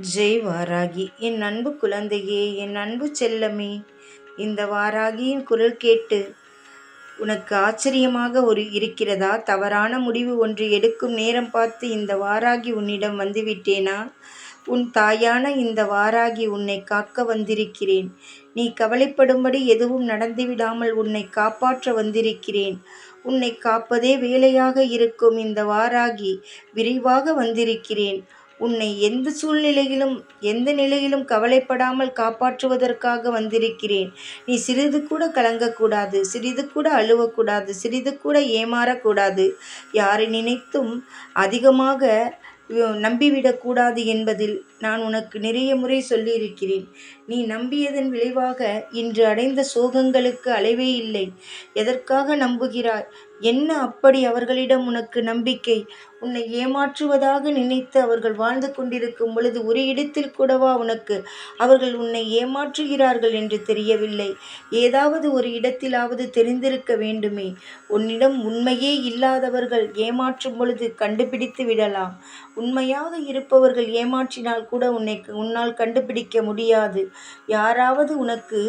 ஜெய் வாராகி என் அன்பு குழந்தையே என் அன்பு செல்லமே. இந்த வாராகியின் குரல் கேட்டு உனக்கு ஆச்சரியமாக ஒரு இருக்கிறதா? தவறான முடிவு ஒன்று எடுக்கும் நேரம் பார்த்து இந்த வாராகி உன்னிடம் வந்துவிட்டேனா? உன் தாயான இந்த வாராகி உன்னை காக்க வந்திருக்கிறேன். நீ கவலைப்படும்படி எதுவும் நடந்துவிடாமல் உன்னை காப்பாற்ற வந்திருக்கிறேன். உன்னை காப்பதே வேலையாக இருக்கும் இந்த வாராகி. விரைவாக வந்திருக்கிறேன். உன்னை எந்த சூழ்நிலையிலும் எந்த நிலையிலும் கவலைப்படாமல் காப்பாற்றுவதற்காக வந்திருக்கிறேன். நீ சிறிது கூட கலங்கக்கூடாது சிறிது கூட அழுவக்கூடாது சிறிது கூட ஏமாறக்கூடாது. யாரை நினைத்தும் அதிகமாக நம்பிவிடக்கூடாது என்பதில் நான் உனக்கு நிறைய முறை சொல்லியிருக்கிறேன். நீ நம்பியதன் விளைவாக இன்று அடைந்த சோகங்களுக்கு அளவே இல்லை. எதற்காக நம்புகிறாய்? என்ன அப்படி அவர்களிடம் உனக்கு நம்பிக்கை? உன்னை ஏமாற்றுவதாக நினைத்து அவர்கள் வாழ்ந்து கொண்டிருக்கும் பொழுது ஒரு இடத்தில் கூடவா உனக்கு? அவர்கள் உன்னை ஏமாற்றுகிறார்கள் என்று தெரியவில்லை. ஏதாவது ஒரு இடத்திலாவது தெரிந்திருக்க வேண்டுமே. உன்னிடம் உண்மையே இல்லாதவர்கள் ஏமாற்றும் பொழுது கண்டுபிடித்து விடலாம். உண்மையாக இருப்பவர்கள் ஏமாற்றினால் கூட உன்னை உன்னால் கண்டுபிடிக்க முடியாது. யாராவது உனக்கு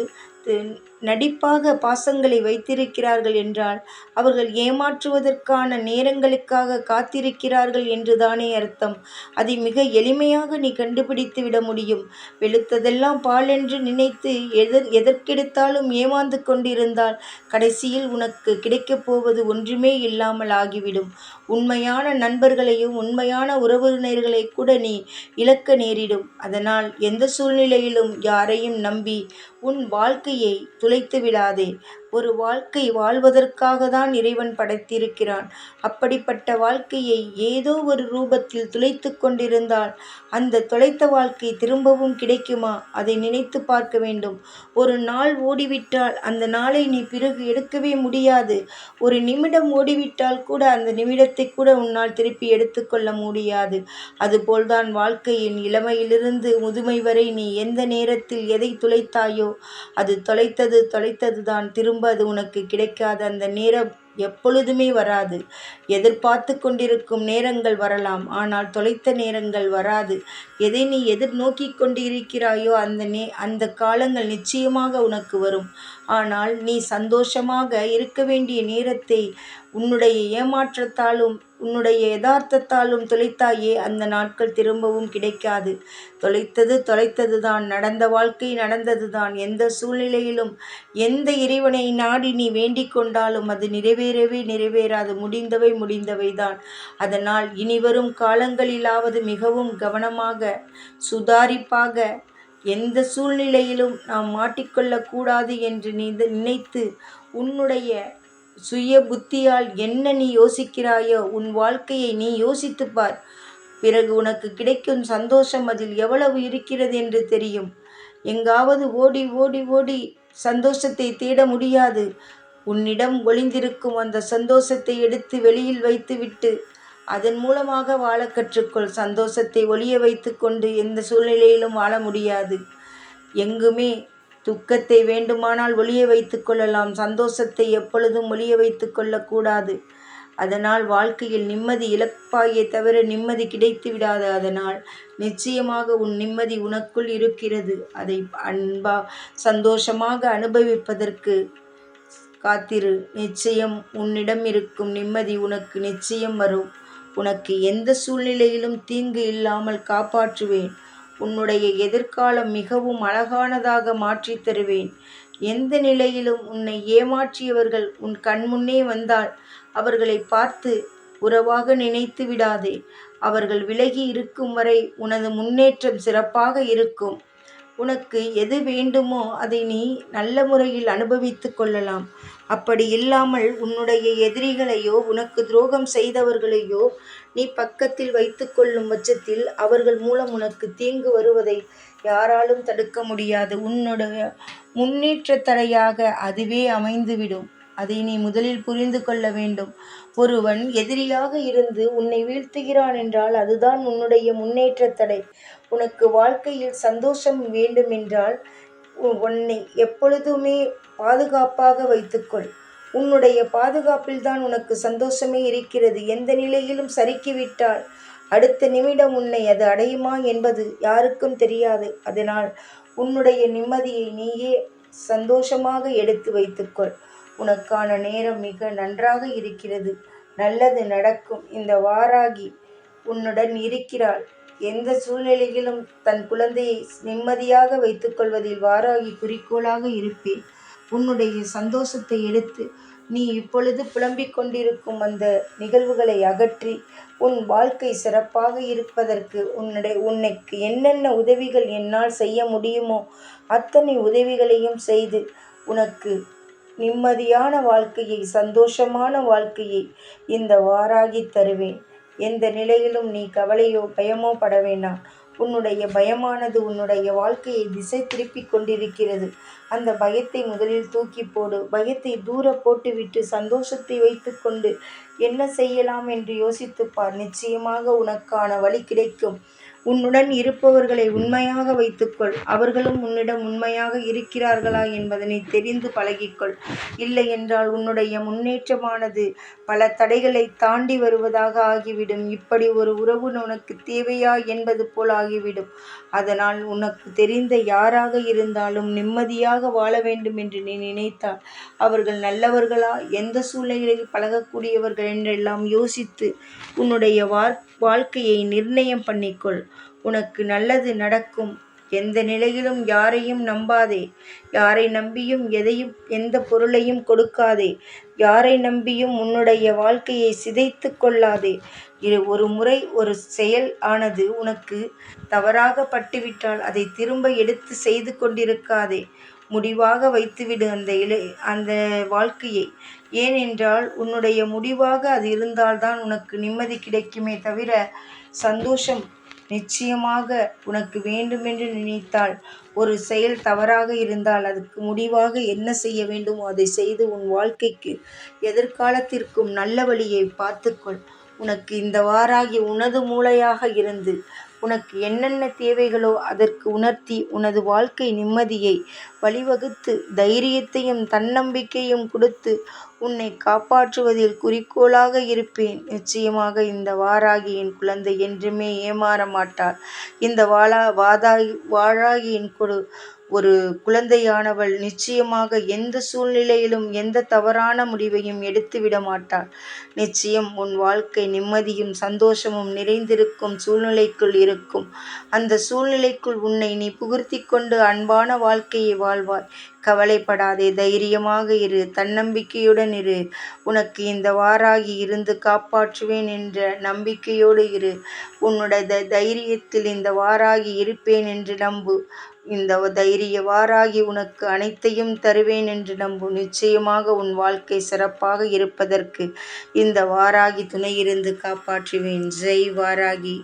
நடிப்பாக பாசங்களை வைத்திருக்கிறார்கள் என்றால் அவர்கள் ஏமாற்றுவதற்கான நேரங்களுக்காக காத்திருக்கிறார்கள் என்றுதானே அர்த்தம். அதை மிக எளிமையாக நீ கண்டுபிடித்து விட முடியும். வெளுத்ததெல்லாம் பால் என்று நினைத்து எதர் எதற்கெடுத்தாலும் ஏமாந்து கொண்டிருந்தால் கடைசியில் உனக்கு கிடைக்கப் போவது ஒன்றுமே இல்லாமல் ஆகிவிடும். உண்மையான நண்பர்களையும் உண்மையான உறவினர்களை கூட நீ இழக்க நேரிடும். அதனால் எந்த சூழ்நிலையிலும் யாரையும் நம்பி உன் வாழ்க்கையை துளைத்து விடாதே. ஒரு வாழ்க்கை வாழ்வதற்காக தான் இறைவன் படைத்திருக்கிறான். அப்படிப்பட்ட வாழ்க்கையை ஏதோ ஒரு ரூபத்தில் துளைத்து கொண்டிருந்தால் அந்த தொலைத்த வாழ்க்கை திரும்பவும் கிடைக்குமா? அதை நினைத்து பார்க்க வேண்டும். ஒரு நாள் ஓடிவிட்டால் அந்த நாளை நீ பிறகு எடுக்கவே முடியாது. ஒரு நிமிடம் ஓடிவிட்டால் கூட அந்த நிமிடத்தை கூட உன்னால் திருப்பி எடுத்துக்கொள்ள முடியாது. அதுபோல்தான் வாழ்க்கையின் இளமையிலிருந்து முதுமை வரை நீ எந்த நேரத்தில் எதை துளைத்தாயோ அது தொலைத்தது தொலைத்தது தான் திரும்ப திரும்ப அது உனக்கு கிடைக்காத அந்த நேரம் எப்பொழுதுமே வராது. எதிர்பார்த்து கொண்டிருக்கும் நேரங்கள் வரலாம். ஆனால் தொலைத்த நேரங்கள் வராது. எதை நீ எதிர்நோக்கி கொண்டிருக்கிறாயோ அந்த நே அந்த காலங்கள் நிச்சயமாக உனக்கு வரும். ஆனால் நீ சந்தோஷமாக இருக்க வேண்டிய நேரத்தை உன்னுடைய ஏமாற்றத்தாலும் உன்னுடைய யதார்த்தத்தாலும் தொலைத்தாயே அந்த நாட்கள் திரும்பவும் கிடைக்காது. தொலைத்தது தொலைத்தது தான் நடந்த வாழ்க்கை நடந்தது தான் எந்த சூழ்நிலையிலும் எந்த இறைவனை நாடி நீ வேண்டிக் கொண்டாலும் அது நிறைவேறவே நிறைவேறாது. முடிந்தவை முடிந்தவை தான் அதனால் இனிவரும் காலங்களிலாவது மிகவும் கவனமாக சுதாரிப்பாக எந்த சூழ்நிலையிலும் நாம் மாட்டிக்கொள்ளக்கூடாது என்று நீ நினைத்து உன்னுடைய சுய புத்தியால் என்ன நீ யோசிக்கிறாயோ உன் வாழ்க்கையை நீ யோசித்துப் பார். பிறகு உனக்கு கிடைக்கும் சந்தோஷம் அதில் எவ்வளவு இருக்கிறது என்று தெரியும். எங்காவது ஓடி ஓடி ஓடி சந்தோஷத்தை தேட முடியாது. உன்னிடம் ஒளிந்திருக்கும் அந்த சந்தோஷத்தை எடுத்து வெளியில் வைத்துவிட்டு அதன் மூலமாக வாழ கற்றுக்கொள். சந்தோஷத்தை ஒளிய வைத்து கொண்டு எந்த சூழ்நிலையிலும் வாழ முடியாது. எங்குமே துக்கத்தை வேண்டுமானால் ஒளிய வைத்து கொள்ளலாம். சந்தோஷத்தை எப்பொழுதும் ஒளிய வைத்து கொள்ளக்கூடாது. அதனால் வாழ்க்கையில் நிம்மதி இழப்பாயே தவிர நிம்மதி கிடைத்து விடாது. அதனால் நிச்சயமாக உன் நிம்மதி உனக்குள் இருக்கிறது. அதை அன்பா சந்தோஷமாக அனுபவிப்பதற்கு காத்திரு. நிச்சயம் உன்னிடம் இருக்கும் நிம்மதி உனக்கு நிச்சயம் வரும். உனக்கு எந்த சூழ்நிலையிலும் தீங்கு இல்லாமல் காப்பாற்றுவேன். உன்னுடைய எதிர்காலம் மிகவும் அழகானதாக மாற்றித் தருவேன். எந்த நிலையிலும் உன்னை ஏமாற்றியவர்கள் உன் கண்முன்னே வந்தால் அவர்களை பார்த்து உறவாக நினைத்து விடாதே அவர்கள் விலகி இருக்கும் வரை உனது முன்னேற்றம் சிறப்பாக இருக்கும். உனக்கு எது வேண்டுமோ அதை நீ நல்ல முறையில் அனுபவித்து கொள்ளலாம். அப்படி இல்லாமல் உன்னுடைய எதிரிகளையோ உனக்கு துரோகம் செய்தவர்களையோ நீ பக்கத்தில் வைத்து கொள்ளும் பட்சத்தில் அவர்கள் மூலம் உனக்கு தீங்கு வருவதை யாராலும் தடுக்க முடியாது. உன்னுடைய முன்னேற்ற தடையாக அதுவே அமைந்துவிடும். அதை நீ முதலில் புரிந்து கொள்ள வேண்டும். ஒருவன் எதிரியாக இருந்து உன்னை வீழ்த்துகிறான் என்றால் அதுதான் உன்னுடைய முன்னேற்ற தடை. உனக்கு வாழ்க்கையில் சந்தோஷம் வேண்டுமென்றால் உன்னை எப்பொழுதுமே பாதுகாப்பாக வைத்துக்கொள். உன்னுடைய பாதுகாப்பில் தான் உனக்கு சந்தோஷமே இருக்கிறது. எந்த நிலையிலும் சறுக்கிவிட்டால் அடுத்த நிமிடம் உன்னை அது அடையுமா என்பது யாருக்கும் தெரியாது. அதனால் உன்னுடைய நிம்மதியை நீயே சந்தோஷமாக எடுத்து வைத்துக்கொள். உனக்கான நேரம் மிக நன்றாக இருக்கிறது. நல்லது நடக்கும். இந்த வாராகி உன்னுடன் இருக்கிறாள். எந்த சூழ்நிலையிலும் தன் குழந்தையை நிம்மதியாக வைத்துக்கொள்வதில் வாராகி குறிக்கோளாக இருப்பேன். உன்னுடைய சந்தோஷத்தை எடுத்து நீ இப்பொழுது புலம்பிக் கொண்டிருக்கும் அந்த நிகழ்வுகளை அகற்றி உன் வாழ்க்கை சிறப்பாக இருப்பதற்கு உன்னுடைய உன்னைக்கு என்னென்ன உதவிகள் என்னால் செய்ய முடியுமோ அத்தனை உதவிகளையும் செய்து உனக்கு நிம்மதியான வாழ்க்கையை சந்தோஷமான வாழ்க்கையை இந்த வாராகி தருவேன். எந்த நிலையிலும் நீ கவலையோ பயமோ பட வேண்டாம். உன்னுடைய பயமானது உன்னுடைய வாழ்க்கையை திசை திருப்பி கொண்டிருக்கிறது. அந்த பயத்தை முதலில் தூக்கி போடு. பயத்தை தூர போட்டுவிட்டு சந்தோஷத்தை வைத்துக்கொண்டு என்ன செய்யலாம் என்று யோசித்துப்பார் நிச்சயமாக உனக்கான வழி கிடைக்கும். உன்னுடன் இருப்பவர்களை உண்மையாக வைத்துக்கொள். அவர்களும் உன்னிடம் உண்மையாக இருக்கிறார்களா என்பதனை தெரிந்து பழகிக்கொள். இல்லை என்றால் உன்னுடைய முன்னேற்றமானது பல தடைகளை தாண்டி வருவதாக ஆகிவிடும். இப்படி ஒரு உறவு உனக்கு தேவையா என்பது போல் ஆகிவிடும். அதனால் உனக்கு தெரிந்த யாராக இருந்தாலும் நிம்மதியாக வாழ வேண்டும் என்று நீ நினைத்தால் அவர்கள் நல்லவர்களா? எந்த சூழ்நிலையில் பழகக்கூடியவர்கள் என்றெல்லாம் யோசித்து உன்னுடைய வாழ்க்கையை நிர்ணயம் பண்ணிக்கொள். உனக்கு நல்லது நடக்கும். எந்த நிலையிலும் யாரையும் நம்பாதே. யாரை நம்பியும் எதையும் எந்த பொருளையும் கொடுக்காதே. யாரை நம்பியும் உன்னுடைய வாழ்க்கையை சிதைத்து கொள்ளாதே. இது ஒரு முறை ஒரு செயல் ஆனது உனக்கு தவறாக பட்டுவிட்டால் அதை திரும்ப எடுத்து செய்து கொண்டிருக்காதே. முடிவாக வைத்துவிடு அந்த இலை அந்த வாழ்க்கையை. ஏனென்றால் உன்னுடைய முடிவாக அது இருந்தால்தான் உனக்கு நிம்மதி கிடைக்குமே தவிர சந்தோஷம் நிச்சயமாக உனக்கு வேண்டுமென்று நினைத்தால் ஒரு செயல் தவறாக இருந்தால் அதுக்கு முடிவாக என்ன செய்ய வேண்டுமோ? அதை செய்து உன் வாழ்க்கைக்கு எதிர்காலத்திற்கும் நல்ல வழியை பார்த்துக்கொள். உனக்கு இந்த வாராகி உனது மூளையாக இருந்து உனக்கு என்னென்ன தேவைகளோ அதற்கு உணர்த்தி உனது வாழ்க்கை நிம்மதியை வழிவகுத்து தைரியத்தையும் தன்னம்பிக்கையும் கொடுத்து உன்னை காப்பாற்றுவதில் குறிக்கோளாக இருப்பேன். நிச்சயமாக இந்த வாராகியின் குழந்தை என்றுமே ஏமாற மாட்டாள். இந்த வாழா வாதாகி வாழாகியின் கொடு ஒரு குழந்தையானவள் நிச்சயமாக எந்த சூழ்நிலையிலும் எந்த தவறான முடிவையும் எடுத்துவிட மாட்டாள். நிச்சயம் உன் வாழ்க்கை நிம்மதியும் சந்தோஷமும் நிறைந்திருக்கும் சூழ்நிலைக்குள் இருக்கும். அந்த சூழ்நிலைக்குள் உன்னை நீ புகுர்த்தி கொண்டு அன்பான வாழ்க்கையை வாழ்வாய். கவலைப்படாதே தைரியமாக இரு தன்னம்பிக்கையுடன் இரு. உனக்கு இந்த வாராகி இருந்து காப்பாற்றுவேன் என்ற நம்பிக்கையோடு இரு. உன்னுடைய தைரியத்தில் இந்த வாராகி இருப்பேன் என்று நம்பு. இந்த தைரியவாராகி உனக்கு அனைத்தையும் தருவேன் என்று நம்பு. நிச்சயமாக உன் வாழ்க்கை சிறப்பாக இருப்பதற்கு இந்த வாராகி துணையிருந்து காப்பாற்றுவேன். ஜெய் வாராகி.